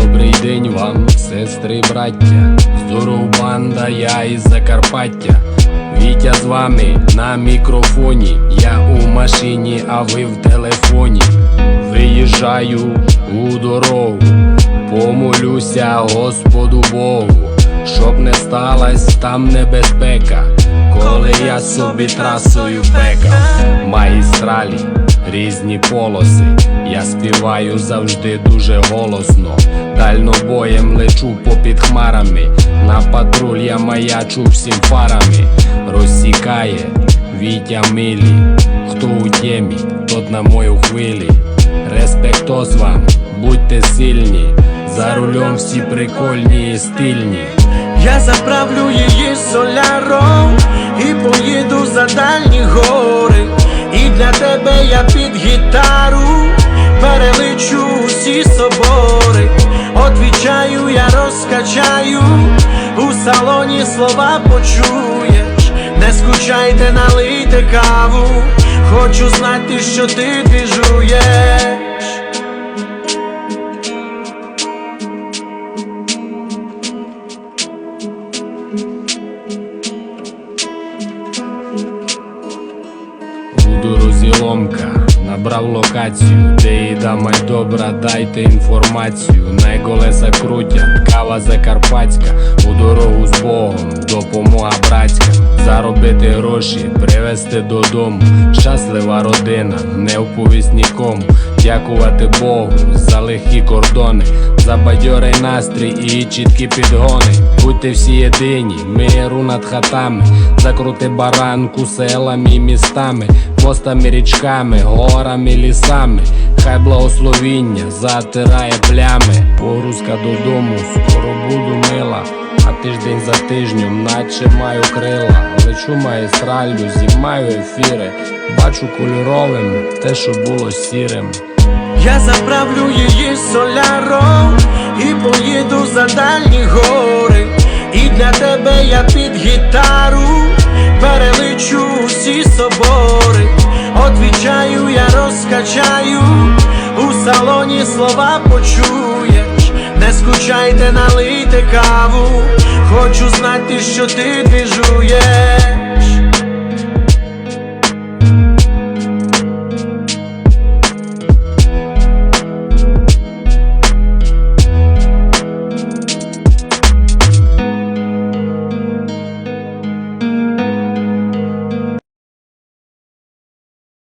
Добрий день вам, сестри, браття. Здоров банда, я із Закарпаття. Вітя з вами на мікрофоні. Я у машині, а ви в телефоні. Виїжджаю у дорогу, помолюся Господу Богу, щоб не сталась там небезпека, я собі трасою пекав. Магістралі, різні полоси. Я співаю завжди дуже голосно. Дальнобоєм лечу попід хмарами. На патруль я маячу всім фарами. Розсікає Вітя милі. Хто у темі, тот на мою хвилі. Респектос вам, будьте сильні. За рулем всі прикольні і стильні. Я заправлю її соляром і поїду за дальні гори. І для тебе я під гітару перелечу усі собори. Отвічаю, я розкачаю, у салоні слова почуєш. Не скучайте, налийте каву. Хочу знати, що ти двіжуєш. У дорозі ломка набрав локацію, де їда май добра, дайте інформацію. На колеса крутять, кава закарпатська, у дорогу з Богом, допомога братська. Заробити гроші, привезти додому. Щаслива родина, не вповість нікому. Дякувати Богу за легкі кордони, за бадьорий настрій і чіткі підгони. Будьте всі єдині, миру над хатами, закрути баранку селами і містами, мостами, річками, горами, лісами. Хай благословіння затирає плями. Погрузка додому, скоро буду мила. А тиждень за тижнем, наче маю крила. Лечу магістралю, зімаю ефіри. Бачу кольоровим те, що було сірим. Я заправлю її соляром і поїду за дальні гори. І для тебе я під гітару перелечу усі собори. Отвічаю, я розкачаю, у салоні слова почуєш. Не скучайте, налийте каву. Хочу знати, що ти двіжуєш.